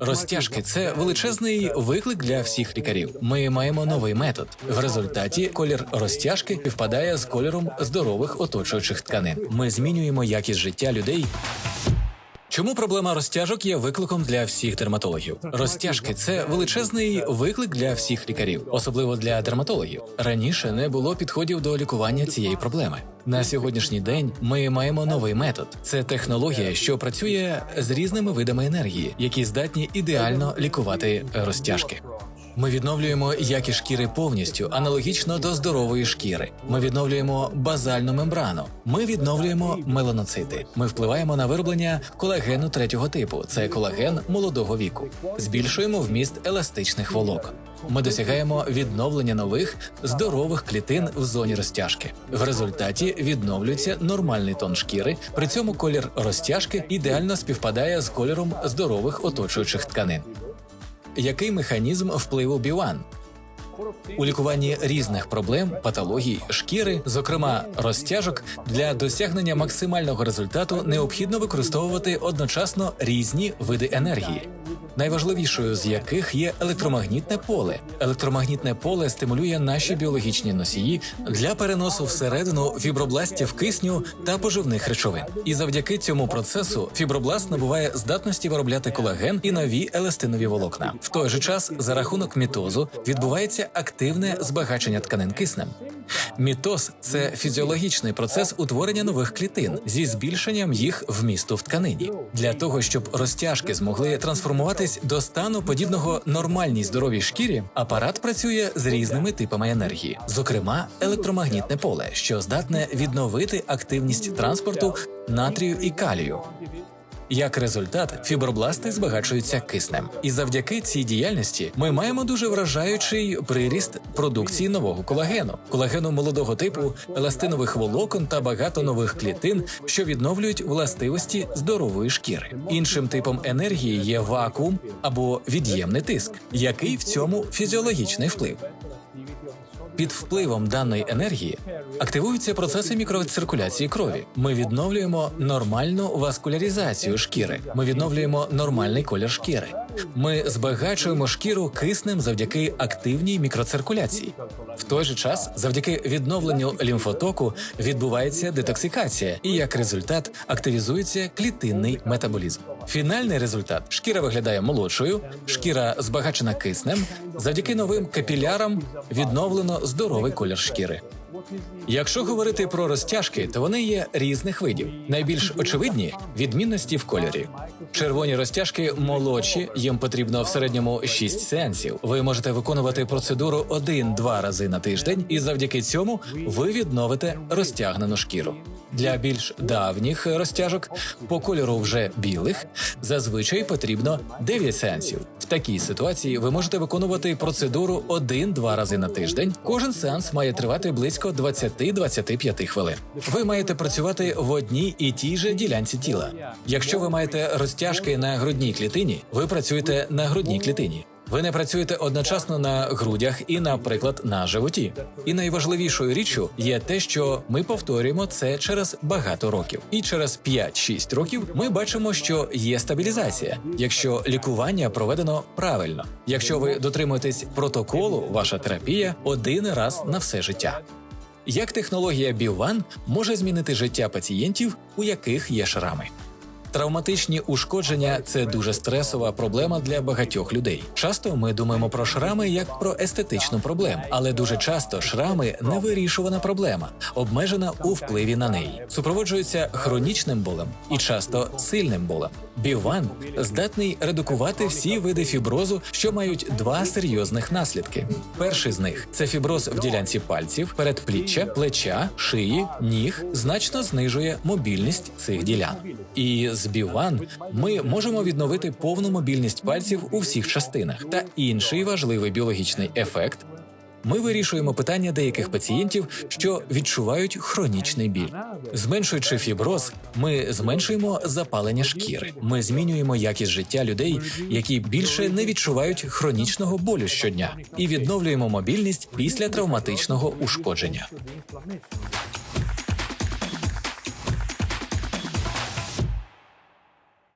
Розтяжки це величезний виклик для всіх лікарів. Ми маємо новий метод. В результаті колір розтяжки співпадає з кольором здорових оточуючих тканин. Ми змінюємо якість життя людей. Чому проблема розтяжок є викликом для всіх дерматологів? Розтяжки це величезний виклик для всіх лікарів, особливо для дерматологів. Раніше не було підходів до лікування цієї проблеми. На сьогоднішній день ми маємо новий метод. Це технологія, що працює з різними видами енергії, які здатні ідеально лікувати розтяжки. Ми відновлюємо якість шкіри повністю, аналогічно до здорової шкіри. Ми відновлюємо базальну мембрану. Ми відновлюємо меланоцити. Ми впливаємо на вироблення колагену третього типу. Це колаген молодого віку. Збільшуємо вміст еластичних волокон. Ми досягаємо відновлення нових здорових клітин в зоні розтяжки. В результаті відновлюється нормальний тон шкіри. При цьому колір розтяжки ідеально співпадає з кольором здорових оточуючих тканин. Який механізм впливу Біван? У лікуванні різних проблем, патологій, шкіри, зокрема розтяжок, для досягнення максимального результату необхідно використовувати одночасно різні види енергії. Найважливішою з яких є електромагнітне поле. Електромагнітне поле стимулює наші біологічні носії для переносу всередину фібробластів кисню та поживних речовин. І завдяки цьому процесу фібробласт набуває здатності виробляти колаген і нові еластинові волокна. В той же час, за рахунок мітозу, відбувається активне збагачення тканин киснем. Мітоз це фізіологічний процес утворення нових клітин зі збільшенням їх вмісту в тканині. Для того щоб розтяжки змогли трансформуватись до стану подібного нормальній здоровій шкірі, апарат працює з різними типами енергії, зокрема електромагнітне поле, що здатне відновити активність транспорту натрію і калію. Як результат, фібробласти збагачуються киснем, і завдяки цій діяльності ми маємо дуже вражаючий приріст продукції нового колагену, колагену молодого типу, еластинових волокон та багато нових клітин, що відновлюють властивості здорової шкіри. Іншим типом енергії є вакуум або від'ємний тиск, який в цьому фізіологічний вплив. Під впливом даної енергії активуються процеси мікроциркуляції крові. Ми відновлюємо нормальну васкуляризацію шкіри. Ми відновлюємо нормальний колір шкіри. Ми збагачуємо шкіру киснем завдяки активній мікроциркуляції. В той же час, завдяки відновленню лімфотоку, відбувається детоксикація, і як результат активізується клітинний метаболізм. Фінальний результат шкіра виглядає молодшою, шкіра збагачена киснем. Завдяки новим капілярам відновлено здоровий колір шкіри. Якщо говорити про розтяжки, то вони є різних видів. Найбільш очевидні відмінності в кольорі. Червоні розтяжки молодші, їм потрібно в середньому 6 сеансів. Ви можете виконувати процедуру один-два рази на тиждень, і завдяки цьому ви відновите розтягнену шкіру. Для більш давніх розтяжок по кольору вже білих зазвичай потрібно 9 сеансів. В такій ситуації ви можете виконувати процедуру один-два рази на тиждень. Кожен сеанс має тривати близько 20-25 хвилин. Ви маєте працювати в одній і тій же ділянці тіла. Якщо ви маєте розтяжки на грудній клітині, ви працюєте на грудній клітині. Ви не працюєте одночасно на грудях і, наприклад, на животі. І найважливішою річчю є те, що ми повторюємо це через багато років. І через 5-6 років ми бачимо, що є стабілізація, якщо лікування проведено правильно. Якщо ви дотримуєтесь протоколу, ваша терапія один раз на все життя. Як технологія BioOne може змінити життя пацієнтів, у яких є шрами? Травматичні ушкодження це дуже стресова проблема для багатьох людей. Часто ми думаємо про шрами як про естетичну проблему, але дуже часто шрами невирішувана проблема, обмежена у впливі на неї, супроводжується хронічним болем і часто сильним болем. Біван здатний редукувати всі види фіброзу, що мають два серйозних наслідки. Перший з них це фіброз в ділянці пальців, передпліччя, плеча, шиї, ніг, значно знижує мобільність цих ділянок. І з Біван ми можемо відновити повну мобільність пальців у всіх частинах. Та інший важливий біологічний ефект. Ми вирішуємо питання деяких пацієнтів, що відчувають хронічний біль. Зменшуючи фіброз, ми зменшуємо запалення шкіри. Ми змінюємо якість життя людей, які більше не відчувають хронічного болю щодня, і відновлюємо мобільність після травматичного ушкодження.